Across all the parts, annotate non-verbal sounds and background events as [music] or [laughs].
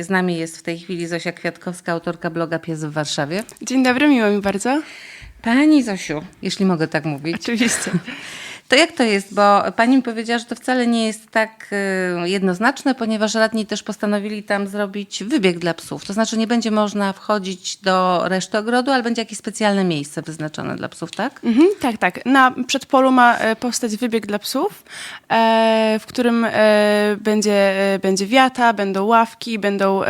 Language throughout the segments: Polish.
Z nami jest w tej chwili Zosia Kwiatkowska, autorka bloga Pies w Warszawie. Dzień dobry, miło mi bardzo. Pani Zosiu, jeśli mogę tak mówić. Oczywiście. [laughs] To jak to jest? Bo pani mi powiedziała, że to wcale nie jest tak y, jednoznaczne, ponieważ radni też postanowili tam zrobić wybieg dla psów. To znaczy nie będzie można wchodzić do reszty ogrodu, ale będzie jakieś specjalne miejsce wyznaczone dla psów, tak? Mhm, tak, tak. Na przedpolu ma e, powstać wybieg dla psów, e, w którym e, będzie, będzie wiata, będą ławki, będą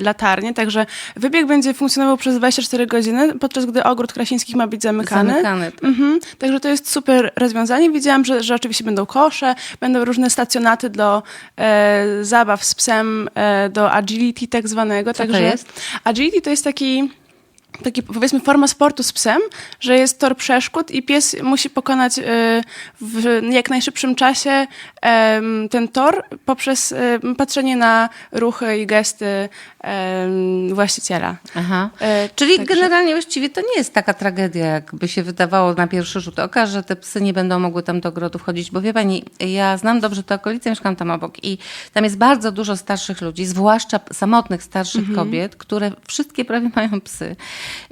latarnie, także wybieg będzie funkcjonował przez 24 godziny, podczas gdy ogród Krasińskich ma być zamykany. Zamykany. Mhm, także to jest super rozwiązanie. Widziałam, że, że oczywiście będą kosze, będą różne stacjonaty do e, zabaw z psem, e, do agility tak zwanego. Co to także jest? Agility to jest taki taki powiedzmy forma sportu z psem, że jest tor przeszkód i pies musi pokonać y, w jak najszybszym czasie ten tor poprzez patrzenie na ruchy i gesty właściciela. Aha. E, Czyli także- generalnie właściwie to nie jest taka tragedia, jakby się wydawało na pierwszy rzut oka, że te psy nie będą mogły tam do ogrodu wchodzić. Bo wie pani, ja znam dobrze tę okolicę, mieszkam tam obok i tam jest bardzo dużo starszych ludzi, zwłaszcza samotnych starszych Mhm. kobiet, które wszystkie prawie [laughs] mają psy.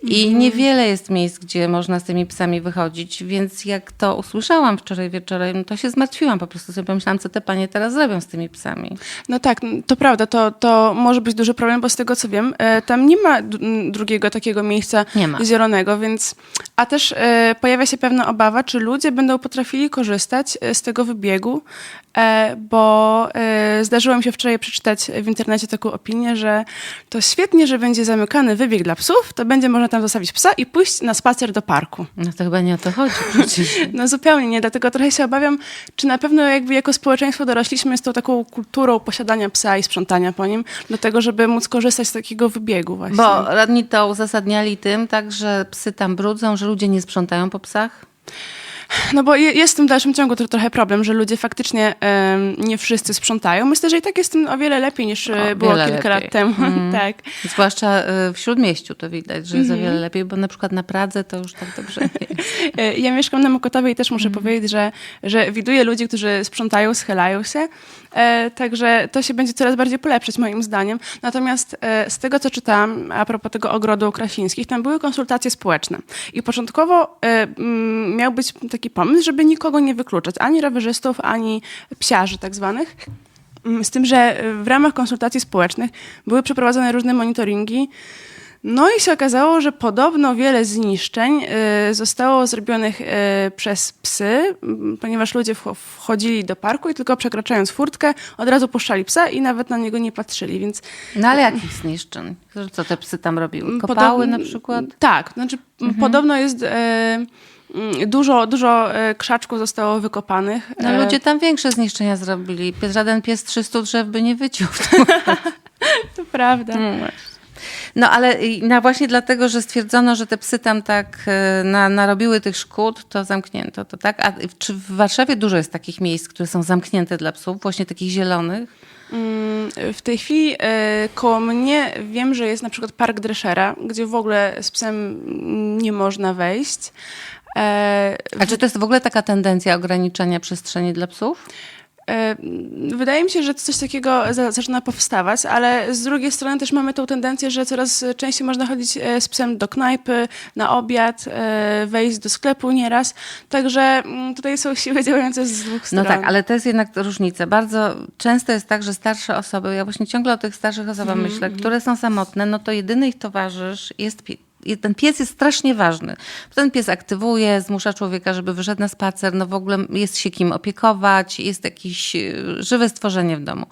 I Mhm. niewiele jest miejsc, gdzie można z tymi psami wychodzić, więc jak to usłyszałam wczoraj wieczorem, to się zmartwiłam po prostu sobie pomyślałam, co te panie teraz zrobią z tymi psami. No tak, to prawda, to, to może być duży problem, bo z tego co wiem, e, tam nie ma drugiego takiego miejsca zielonego, więc. A też e, pojawia się pewna obawa, czy ludzie będą potrafili korzystać e, z tego wybiegu, bo zdarzyło mi się wczoraj przeczytać w internecie taką opinię, że to świetnie, że będzie zamykany wybieg dla psów, to będzie można tam zostawić psa i pójść na spacer do parku. No to chyba nie o to chodzi przecież. [laughs] No zupełnie nie, dlatego trochę się obawiam, czy na pewno jakby jako społeczeństwo dorośliśmy z tą taką kulturą posiadania psa i sprzątania po nim, do tego, żeby móc korzystać z takiego wybiegu właśnie. Bo radni to uzasadniali tym, tak, że psy tam brudzą, że ludzie nie sprzątają po psach. No bo je- jest w tym dalszym ciągu to trochę problem, że ludzie faktycznie nie wszyscy sprzątają. Myślę, że i tak jest tym o wiele lepiej niż e, O, było kilka lepiej. lat temu. [laughs] tak. Zwłaszcza y, w śródmieściu to widać, że jest o wiele lepiej, bo na przykład na Pradze to już tak dobrze nie. [laughs] E, Ja mieszkam na Mokotowie i też muszę Mhm. powiedzieć, że, że widuję ludzi, którzy sprzątają, schylają się. E, także to się będzie coraz bardziej polepszać moim zdaniem. Natomiast e, z tego, co czytałam a propos tego ogrodu Krasińskich, tam były konsultacje społeczne. I początkowo e, mm, miał być taki pomysł, żeby nikogo nie wykluczać, ani rowerzystów, ani psiarzy tak zwanych. Mm, Z tym, że w ramach konsultacji społecznych były przeprowadzone różne monitoringi. No i się okazało, że podobno wiele zniszczeń e, zostało zrobionych e, przez psy, ponieważ ludzie wcho- wchodzili do parku i tylko przekraczając furtkę od razu puszczali psa i nawet na niego nie patrzyli, więc No ale jakich zniszczeń? Co te psy tam robiły? Kopały na przykład? Tak, znaczy m, podobno jest m, dużo, dużo krzaczków zostało wykopanych. No ludzie tam większe zniszczenia zrobili. Żaden pies 300 drzew by nie wyciął. [laughs] To prawda. No ale i- no właśnie dlatego, że stwierdzono, że te psy tam tak y, na, narobiły tych szkód, to zamknięto to, tak? A czy w Warszawie dużo jest takich miejsc, które są zamknięte dla psów, właśnie takich zielonych? Mm, W tej chwili e, koło mnie wiem, że jest na przykład park Dreszera, gdzie w ogóle z psem nie można wejść. E, A czy to jest w ogóle taka tendencja ograniczania przestrzeni dla psów? Wydaje mi się, że coś takiego za- zaczyna powstawać, ale z drugiej strony też mamy tą tendencję, że coraz częściej można chodzić e, z psem do knajpy, na obiad, e, wejść do sklepu nieraz. Także mm, tutaj są siły działające z dwóch No stron. tak, ale to jest jednak różnica. Bardzo często jest tak, że starsze osoby, ja właśnie ciągle o tych starszych osobach myślę, które są samotne, no to jedyny ich towarzysz jest ten pies jest strasznie ważny. Ten pies aktywuje, zmusza człowieka, żeby wyszedł na spacer, no w ogóle jest się kim opiekować, jest jakieś e, żywe stworzenie w domu.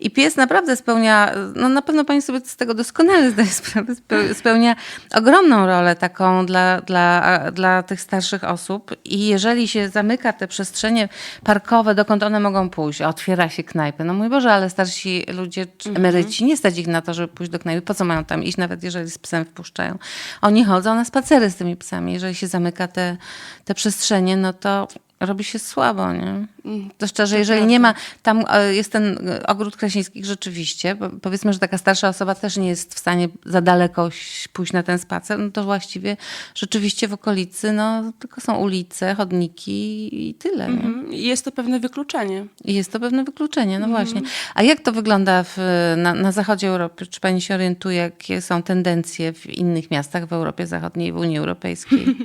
I pies naprawdę spełnia, no na pewno pani sobie z tego doskonale zdaje [laughs] sprawę, spe- spełnia ogromną rolę taką dla, dla, dla tych starszych osób i jeżeli się zamyka te przestrzenie parkowe, dokąd one mogą pójść, otwiera się knajpy, no mój Boże, ale starsi ludzie, emeryci, nie stać ich na to, żeby pójść do knajpy, po co mają tam iść, nawet jeżeli z psem wpuszczają. Oni chodzą na spacery z tymi psami, jeżeli się zamyka te, te przestrzenie, no to robi się słabo, nie? Mm, To szczerze, jeżeli nie ma, tam e, jest ten e, ogród Krasińskich rzeczywiście, powiedzmy, że taka starsza osoba też nie jest w stanie za daleko pójść na ten spacer, no to właściwie rzeczywiście w okolicy, no tylko są ulice, chodniki i tyle, nie? Mhm. Jest to pewne wykluczenie. Jest to pewne wykluczenie, no Mhm. właśnie. A jak to wygląda w, na, na zachodzie Europy? Czy pani się orientuje, jakie są tendencje w innych miastach w Europie Zachodniej w Unii Europejskiej? [laughs]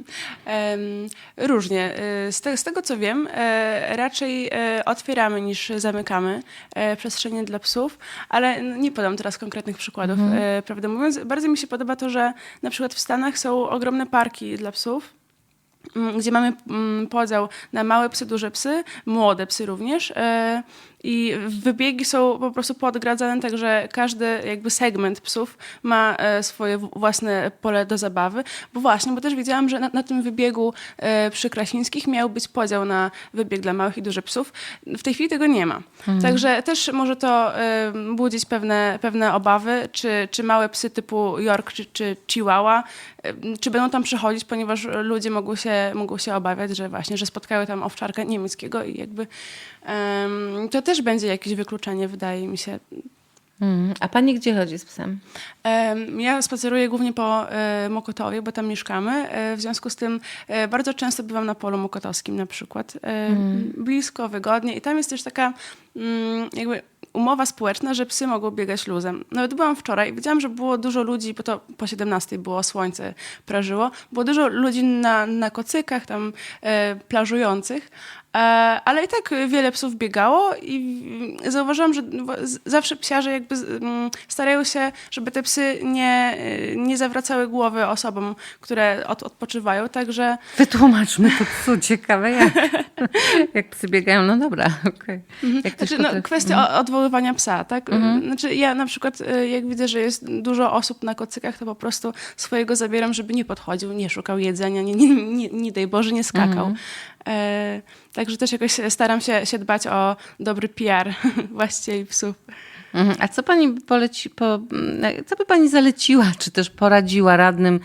Różnie. E, Z, te, z tego co wiem, e, raczej e, otwieramy niż zamykamy e, przestrzenie dla psów, ale nie podam teraz konkretnych przykładów, e, prawdę mówiąc. Bardzo mi się podoba to, że na przykład w Stanach są ogromne parki dla psów. Mm, Gdzie mamy mm, podział na małe psy, duże psy, młode psy również. e, I wybiegi są po prostu podgradzane, tak że każdy jakby segment psów ma e, swoje własne pole do zabawy. Bo właśnie, bo też widziałam, że na, na tym wybiegu e, przy Krasińskich miał być podział na wybieg dla małych i dużych psów. W tej chwili tego nie ma. Także też może to budzić pewne, pewne obawy, czy, czy małe psy typu York czy, czy Chihuahua, czy będą tam przychodzić, ponieważ ludzie mogą się, mogą się obawiać, że właśnie, że spotkały tam owczarka niemieckiego i jakby em, to też będzie jakieś wykluczenie, wydaje mi się. Mm. A pani gdzie chodzi z psem? Em, Ja spaceruję głównie po e, Mokotowie, bo tam mieszkamy. E, w związku z tym e, bardzo często bywam na polu mokotowskim na przykład. E, Blisko, wygodnie. I tam jest też taka mm, jakby umowa społeczna, że psy mogą biegać luzem. Nawet byłam wczoraj i widziałam, że było dużo ludzi, bo to po 17 było słońce prażyło. Było dużo ludzi na, na kocykach tam e, plażujących. E, Ale i tak wiele psów biegało i zauważyłam, że zawsze psiarze jakby mm, starają się, żeby te psy nie, nie zawracały głowy osobom, które od, odpoczywają, także Wytłumaczmy to psu, ciekawe jak. [laughs] jak psy biegają, no dobra, okej. Jak ktoś znaczy, no, kwestia o- odwoływania psa, tak? Znaczy ja na przykład y, jak widzę, że jest dużo osób na kocykach, to po prostu swojego zabieram, żeby nie podchodził, nie szukał jedzenia, nie, nie, nie, nie daj Boże, nie skakał. E, także też jakoś staram się, się dbać o dobry PR [laughs] właścicieli psów. Mhm. A co pani poleci, po, mm, co by pani zaleciła, czy też poradziła radnym,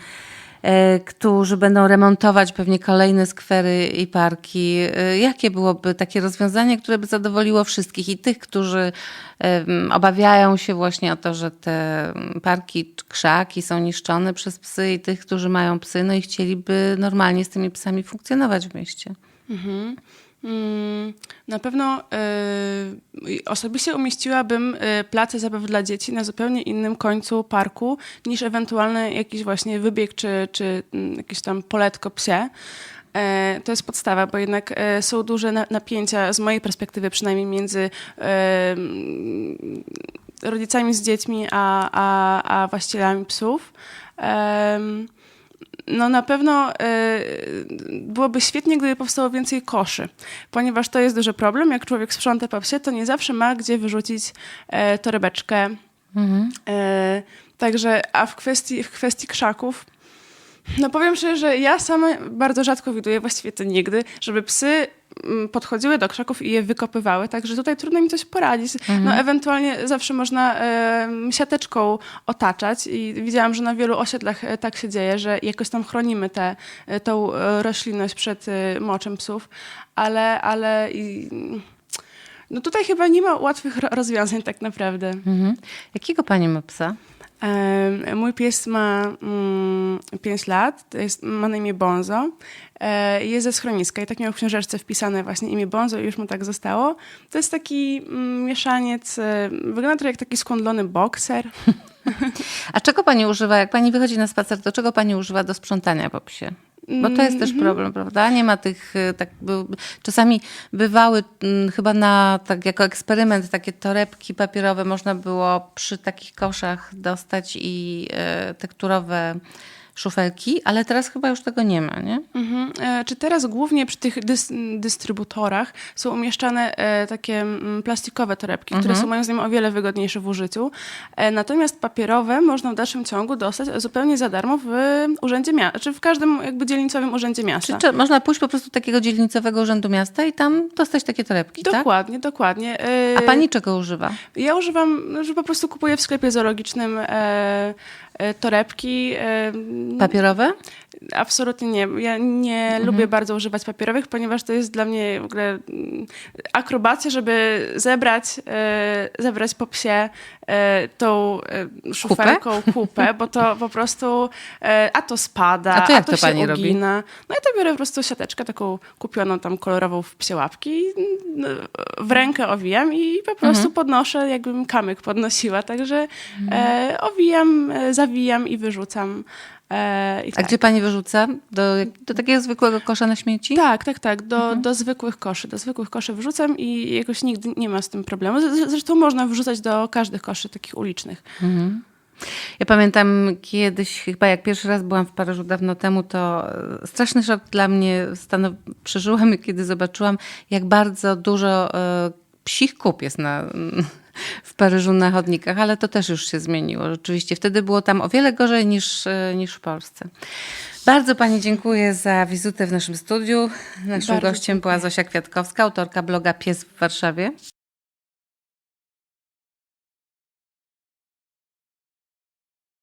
e, którzy będą remontować pewnie kolejne skwery i parki? E, jakie byłoby takie rozwiązanie, które by zadowoliło wszystkich i tych, którzy em, obawiają się właśnie o to, że te mm, parki, krzaki są niszczone przez psy i tych, którzy mają psy, no i chcieliby normalnie z tymi psami funkcjonować w mieście? Mhm. Mm, Na pewno y, osobiście umieściłabym y, place zabaw dla dzieci na zupełnie innym końcu parku niż ewentualny jakiś właśnie wybieg czy, czy mm, jakieś tam poletko psie. E, To jest podstawa, bo jednak e, są duże na- napięcia, z mojej perspektywy przynajmniej, między e, rodzicami z dziećmi a, a, a właścicielami psów. No na pewno y, byłoby świetnie, gdyby powstało więcej koszy, ponieważ to jest duży problem. Jak człowiek sprząta po psie, to nie zawsze ma gdzie wyrzucić e, torebeczkę. E, także, a w kwestii, w kwestii krzaków, no powiem szczerze, że ja sama bardzo rzadko widuję, właściwie to nigdy, żeby psy mm, podchodziły do krzaków i je wykopywały, także tutaj trudno mi coś poradzić. No ewentualnie zawsze można siateczką otaczać i widziałam, że na wielu osiedlach e, tak się dzieje, że jakoś tam chronimy tę e, tą e, roślinność przed moczem psów, ale, ale i, no tutaj chyba nie ma łatwych ro- rozwiązań tak naprawdę. Mhm. Jakiego pani ma psa? Mój pies ma mm, 5 lat, jest, ma na imię Bonzo. E, Jest ze schroniska i tak miał w książeczce wpisane właśnie imię Bonzo i już mu tak zostało. To jest taki mm, mieszaniec, e, wygląda trochę jak taki skądlony bokser. [laughs] A czego pani używa, jak pani wychodzi na spacer, to czego pani używa do sprzątania po psie? Bo to jest też Mhm. problem, prawda? Nie ma tych, y, tak, czasami bywały mm, chyba na, tak jako eksperyment, takie torebki papierowe można było przy takich koszach dostać i e, tekturowe szufelki, ale teraz chyba już tego nie ma, nie? Mhm. E, Czy teraz głównie przy tych dys, dystrybutorach są umieszczane e, takie mm, plastikowe torebki, które są moim zdaniem o wiele wygodniejsze w użyciu. E, Natomiast papierowe można w dalszym ciągu dostać zupełnie za darmo w urzędzie miasta, czy w każdym jakby dzielnicowym urzędzie miasta. Czy, czy można pójść po prostu do takiego dzielnicowego urzędu miasta i tam dostać takie torebki, tak? Dokładnie, dokładnie. E, A pani czego używa? Ja używam, że po prostu kupuję w sklepie zoologicznym Torebki e, Papierowe? Absolutnie nie. Ja nie Mhm. lubię bardzo używać papierowych, ponieważ to jest dla mnie w ogóle mm, akrobacja, żeby zebrać, e, zebrać po psie e, tą e, szufelką kupę, bo to po prostu, e, a to spada, A to jak to się pani robi? ugina. No ja to biorę po prostu siateczkę taką kupioną tam kolorową w psie łapki, w rękę owijam i po prostu Mhm. podnoszę, jakbym kamyk podnosiła. Także e, owijam, e, zawijam i wyrzucam. E, i A tak. gdzie pani wyrzuca? Do, do takiego zwykłego kosza na śmieci? Tak, tak, tak. Do, Mhm. do zwykłych koszy. Do zwykłych koszy wrzucam i jakoś nigdy nie ma z tym problemu. Zresztą można wrzucać do każdych koszy takich ulicznych. Ja pamiętam kiedyś, chyba jak pierwszy raz byłam w Paryżu dawno temu, to e, straszny szok dla mnie stanow- przeżyłam, kiedy zobaczyłam, jak bardzo dużo e, psich kup jest na, w Paryżu na chodnikach, ale to też już się zmieniło. Rzeczywiście wtedy było tam o wiele gorzej niż, e, niż w Polsce. Bardzo Pani dziękuję za wizytę w naszym studiu. Naszym Bardzo gościem była Zosia Kwiatkowska, autorka bloga Pies w Warszawie.